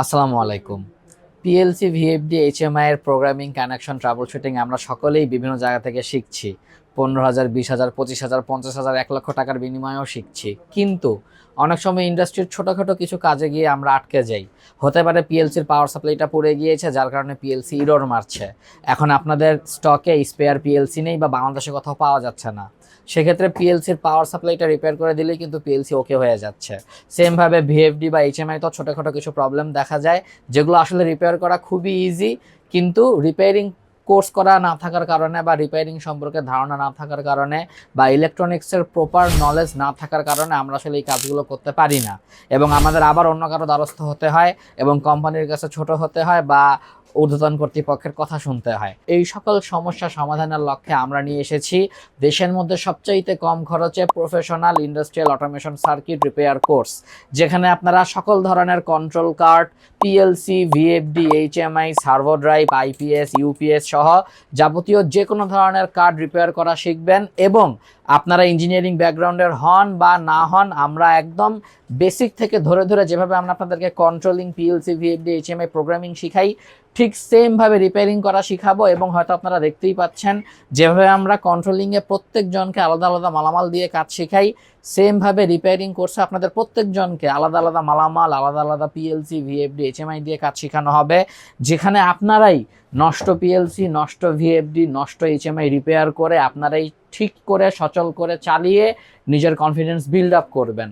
আসসালামু আলাইকুম। PLC VFD HMI এর প্রোগ্রামিং কানেকশন ট্রাবল শুটিং আমরা সকলেই বিভিন্ন জায়গা থেকে শিখছি। পনেরো হাজার, বিশ হাজার, পঁচিশ হাজার, পঞ্চাশ হাজার, এক লক্ষ টাকার বিনিময়েও শিখছি। কিন্তু অনেক সময় ইন্ডাস্ট্রির ছোটোখাটো কিছু কাজে গিয়ে আমরা আটকে যাই। হতে পারে পিএলসির পাওয়ার সাপ্লাইটা পড়ে গিয়েছে, যার কারণে পিএলসি ইরোর মারছে। এখন আপনাদের স্টকে স্পেয়ার পিএলসি নেই বা বাংলাদেশে কোথাও পাওয়া যাচ্ছে না। সেক্ষেত্রে পিএলসির পাওয়ার সাপ্লাইটা রিপেয়ার করে দিলেই কিন্তু পিএলসি ওকে হয়ে যাচ্ছে। সেমভাবে ভিএফডি বা এইচএমআই তো ছোটোখাটো কিছু প্রবলেম দেখা যায়, যেগুলো আসলে রিপেয়ার করা খুবই ইজি কিন্তু রিপেয়ারিং কোর্স করা না থাকার কারণে বা রিপেয়ারিং সম্পর্কে ধারণা না থাকার কারণে বা ইলেকট্রনিক্সের প্রপার নলেজ না থাকার কারণে আমরা আসলে এই কাজগুলো করতে পারি না। এবং আমাদের আবার অন্য কারও দ্বারস্থ হতে হয় এবং কোম্পানির কাছে ছোট হতে হয় বা ঊর্ধ্বতন কর্তৃপক্ষের কথা শুনতে হয়। এই সকল সমস্যা সমাধানের লক্ষ্যে আমরা নিয়ে এসেছি দেশের মধ্যে সবচাইতে কম খরচে professional industrial automation circuit repair course যেখানে আপনারা সকল ধরনের control card PLC VFD HMI servo drive IPS UPS সহ যাবতীয় যে কোনো ধরনের কার্ড রিপেয়ার করা শিখবেন এবং আপনারা ইঞ্জিনিয়ারিং ব্যাকগ্রাউন্ডের হন বা না হন, আমরা একদম বেসিক থেকে ধরে ধরে যেভাবে আমরা আপনাদেরকে controlling PLC VFD HMI programming শিখাই, ঠিক সেমভাবে রিপেয়ারিং করা শিখাবো এবং হয়তো আপনারা দেখতেই পাচ্ছেন, যেভাবে আমরা কন্ট্রোলিংয়ে প্রত্যেকজনকে আলাদা আলাদা মালামাল দিয়ে কাজ শেখাই সেমভাবে রিপেয়ারিং কোর্সে আপনাদের প্রত্যেকজনকে আলাদা আলাদা মালামাল, আলাদা আলাদা পিএলসি ভিএফডি এইচএমআই দিয়ে কাজ শেখানো হবে, যেখানে আপনারাই নষ্ট পিএলসি নষ্ট ভিএফডি নষ্ট এইচএমআই রিপেয়ার করে আপনারাই ঠিক করে, সচল করে চালিয়ে নিজের কনফিডেন্স বিল্ড আপ করবেন।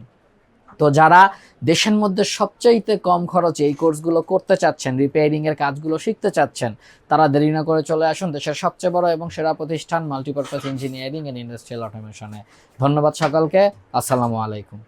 তো যারা দেশের মধ্যে সবচাইতে কম খরচে এই কোর্সগুলো করতে চাচ্ছেন রিপেয়ারিংয়ের কাজগুলো শিখতে চাচ্ছেন, তারা দেরি না করে চলে আসুন দেশের সবচেয়ে বড় এবং সেরা প্রতিষ্ঠান মাল্টিপারপাস ইঞ্জিনিয়ারিং এন্ড ইন্ডাস্ট্রিয়াল অটোমেশনে ধন্যবাদ সকলকে, আসসালামু আলাইকুম।